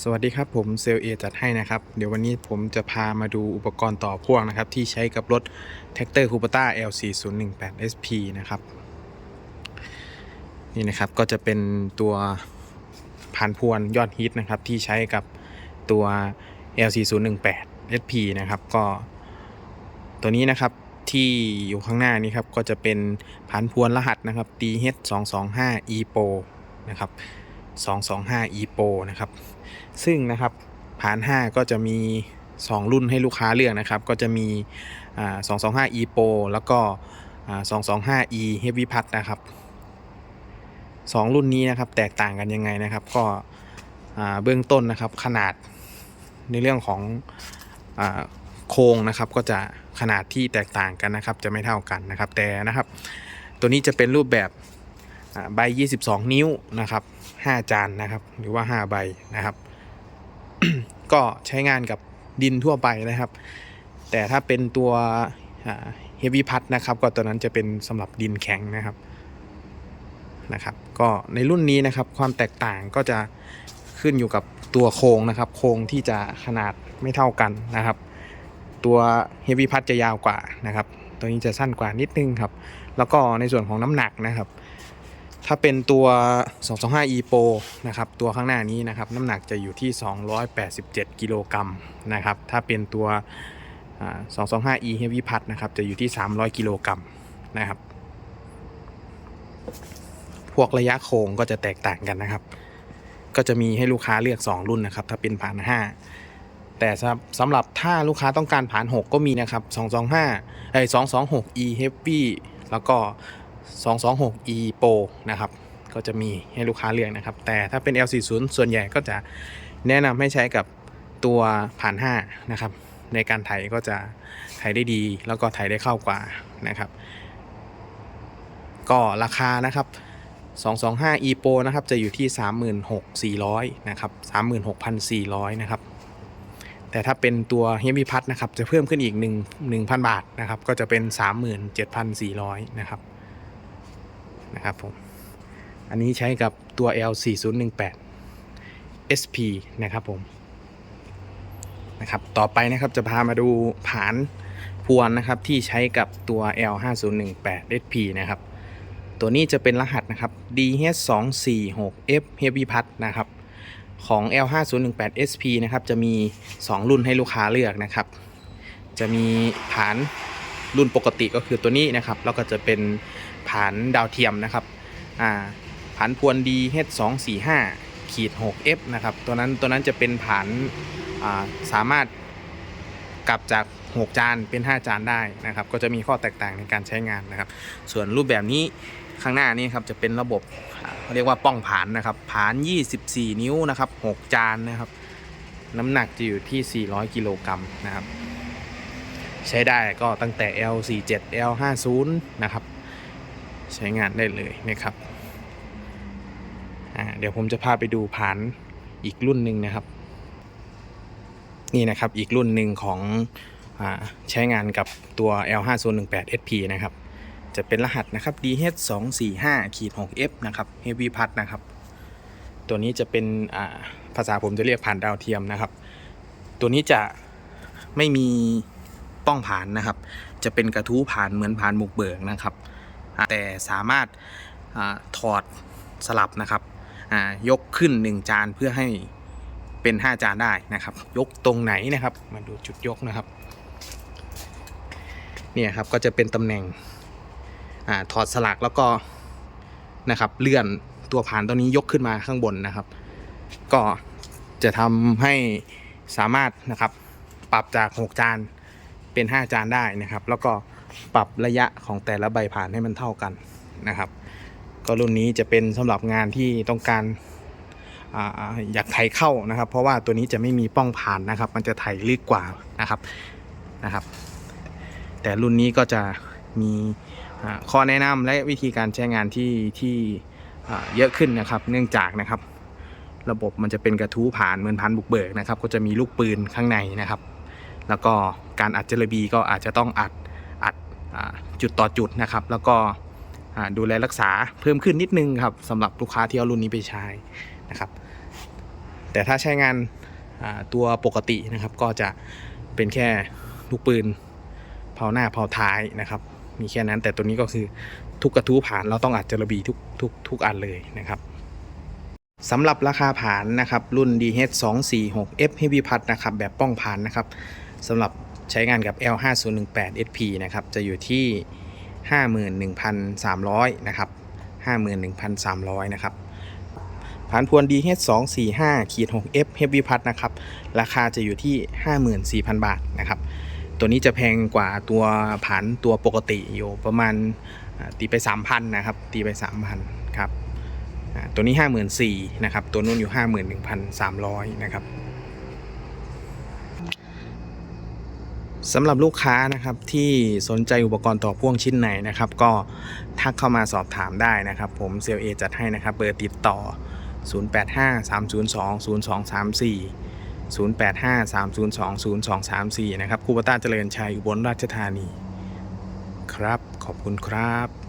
สวัสดีครับผมเซลเอจัดให้นะครับ เดี๋ยววันนี้ผมจะพามาดูอุปกรณ์ต่อพ่วงนะครับ ที่ใช้กับรถแท็กเตอร์คูปต้า L4018 SP นะครับ นี่นะครับก็จะเป็นตัวผ่านพวนยอดฮิตนะครับ ที่ใช้กับตัว L4018 SP นะครับ ก็ตัวนี้นะครับที่อยู่ข้างหน้านี้ครับ ก็จะเป็นผ่านพวนรหัสนะครับ DH225 EPO นะครับ 225 EPO นะครับ ซึ่งนะครับผ่าน 5 ก็จะมี 2 รุ่นให้ลูกค้าเลือกนะครับ ก็จะมี 225 EPO แล้วก็ 225 E Heavy p a t นะครับ 2 รุ่นนี้นะครับแตกต่างกันยังไงนะครับ ก็เบื้องต้นนะครับขนาดในเรื่องของอโครงนะครับก็จะขนาดที่แตกต่างกันนะครับ จะไม่เท่ากันนะครับ แต่นะครับ ตัวนี้จะเป็นรูปแบบ ใบ 22 นิ้วนะครับ 5 จานนะครับ หรือว่า 5 ใบนะครับ ก็ใช้งานกับดินทั่วไปนะครับ แต่ถ้าเป็นตัวเฮฟวี่พัดนะครับ ก็ตัวนั้นจะเป็นสำหรับดินแข็งนะครับนะครับ ก็ในรุ่นนี้นะครับความแตกต่างก็จะขึ้นอยู่กับตัวโครงนะครับ โครงที่จะขนาดไม่เท่ากันนะครับ ตัวเฮฟวี่พัดจะยาวกว่านะครับ ตัวนี้จะสั้นกว่านิดนึงครับ แล้วก็ในส่วนของน้ำหนักนะครับ ถ้าเป็นตัว 225 e pro นะครับ ตัวข้างหน้านี้นะครับ น้ำหนักจะอยู่ที่ 287 กิโลกรัมนะครับ ถ้าเป็นตัว 225 e heavy p a d นะครับ จะอยู่ที่ 300 กิโลกรัมนะครับ พวกระยะโค้งก็จะแตกต่างกันนะครับ ก็จะมีให้ลูกค้าเลือก 2 รุ่นนะครับ ถ้าเป็นผ่าน 5 แต่สำหรับสำหรับถ้าลูกค้าต้องการผ่าน 6 ก็มีนะครับ 225ไอ้226 e heavy แล้วก็ 226 e pro นะครับ ก็จะมีให้ลูกค้าเลือกนะครับ แต่ถ้าเป็น L40 ส่วนใหญ่ก็จะแนะนำให้ใช้กับตัวผ่าน 5 นะครับ ในการไถก็จะไถได้ดี แล้วก็ไถได้เข้ากว่านะครับ ก็ราคานะครับ 225 e pro นะครับ จะอยู่ที่ 36,400 นะครับ 36,400 นะครับแต่ถ้าเป็นตัว Heavy p a d นะครับ จะเพิ่มขึ้นอีก 1 1,000 บาทนะครับ ก็จะเป็น 37,400 นะครับ นะครับผม อันนี้ใช้กับตัว L4018 SP นะครับผมนะครับ ต่อไปนะครับจะพามาดูผานพวนนะครับที่ใช้กับตัว L5018 SP นะครับ ตัวนี้จะเป็นรหัสนะครับ DH246F Heavy p a d นะครับของ L5018 SP นะครับจะมี 2 รุ่นให้ลูกค้าเลือกนะครับ จะมีผาน รุ่นปกติก็คือตัวนี้นะครับ แล้วก็จะเป็นผานดาวเทียมนะครับอ่าผานพวน DH245 ขีด 6F นะครับ ตัวนั้นตัวนั้นจะเป็นผานอ่าสามารถกลับจาก 6 จานเป็น 5 จานได้นะครับ ก็จะมีข้อแตกต่างในการใช้งานนะครับ ส่วนรูปแบบนี้ข้างหน้านี้ครับจะเป็นระบบเขาเรียกว่าป้องผานนะครับผาน 24 นิ้วนะครับ 6 จานนะครับ น้ำหนักจะอยู่ที่ 400 กิโลกรัมนะครับ ใช้ได้ก็ตั้งแต่ L47 L50 นะครับ ใช้งานได้เลยนะครับเดี๋ยวผมจะพาไปดูผ่านอีกรุ่นหนึ่งนะครับ นี่นะครับอีกรุ่นหนึ่งของอใช้งานกับตัว L5018 SP นะครับ จะเป็นรหัสนะครับ DH245 ขีด 6F นะครับ Heavy p a d นะครับ ตัวนี้จะเป็นภาษาผมจะเรียกผ่านดาวเทียมนะครับ ตัวนี้จะไม่มี ป้องผ่านนะครับ จะเป็นกระทู้ผ่านเหมือนผ่านบุกเบิกนะครับ แต่สามารถอถอดสลับนะครับยกขึ้น 1 จานเพื่อให้เป็น 5 จานได้นะครับ ยกตรงไหนนะครับ มาดูจุดยกนะครับเนี่ยครับก็จะเป็นตำแหน่งอถอดสลักแล้วก็นะครับเลื่อนตัวผ่านตัวนี้ยกขึ้นมาข้างบนนะครับ ก็จะทำให้สามารถนะครับปรับจาก 6 จาน เป็น 5 จานได้นะครับ แล้วก็ปรับระยะของแต่ละใบผ่านให้มันเท่ากันนะครับ ก็รุ่นนี้จะเป็นสำหรับงานที่ต้องการอยากไถเข้านะครับ เพราะว่าตัวนี้จะไม่มีป้องผ่านนะครับ มันจะไถลึกกว่านะครับนะครับ แต่รุ่นนี้ก็จะมีข้อแนะนำและวิธีการใช้งานที่ที่เยอะขึ้นนะครับ เนื่องจากนะครับ ระบบมันจะเป็นกระทู้ผ่านเหมือนพันบุกเบิกนะครับ ก็จะมีลูกปืนข้างในนะครับ แล้วก็ การอัดเจลบีก็อาจจะต้องอัดอัดอจุดต่อจุดนะครับ แล้วก็ดูแลรักษาเพิ่มขึ้นนิดนึงครับสำหรับลูกค้าที่เอารุ่นนี้ไปใช้นะครับ แต่ถ้าใช้งานตัวปกตินะครับก็จะเป็นแค่ลูกปืนเผาหน้าเผาท้ายนะครับ มีแค่นั้นแต่ตัวนี้ก็คือทุกกระทู้ผ่านเราต้องอัดจระบีทุกทุกทุกอันเลยนะครับสำหรับราคาผ่านนะครับรุ่น DH 2 4 6 F Heavy Plus นะครับแบบป้องผ่านนะครับสำหรับ ใช้งานกับ L 5 0 1 8 SP นะครับจะอยู่ที่ 51,300 นะครับ 51,300 นะครับผ่านพวน DH 2 4 5ขีด6 F Heavy Plus นะครับ ราคาจะอยู่ที่ 54,000 บาทนะครับ ตัวนี้จะแพงกว่าตัวผันตัวปกติอยู่ประมาณตีไป 3,000 นะครับ ตีไป 3,000 ครับตัวนี้ 54,000 นะครับ ตัวนู้นอยู่ 51,300 นะครับ สำหรับลูกค้านะครับที่สนใจอุปกรณ์ต่อพ่วงชิ้นไหนนะครับ ก็ทักเข้ามาสอบถามได้นะครับ ผมเซลเอจัดให้นะครับ เบอร์ติดต่อ 0853020234 0853020234 นะครับคูปต้าเจริญชัยอุบลราชธานี ครับ ขอบคุณครับ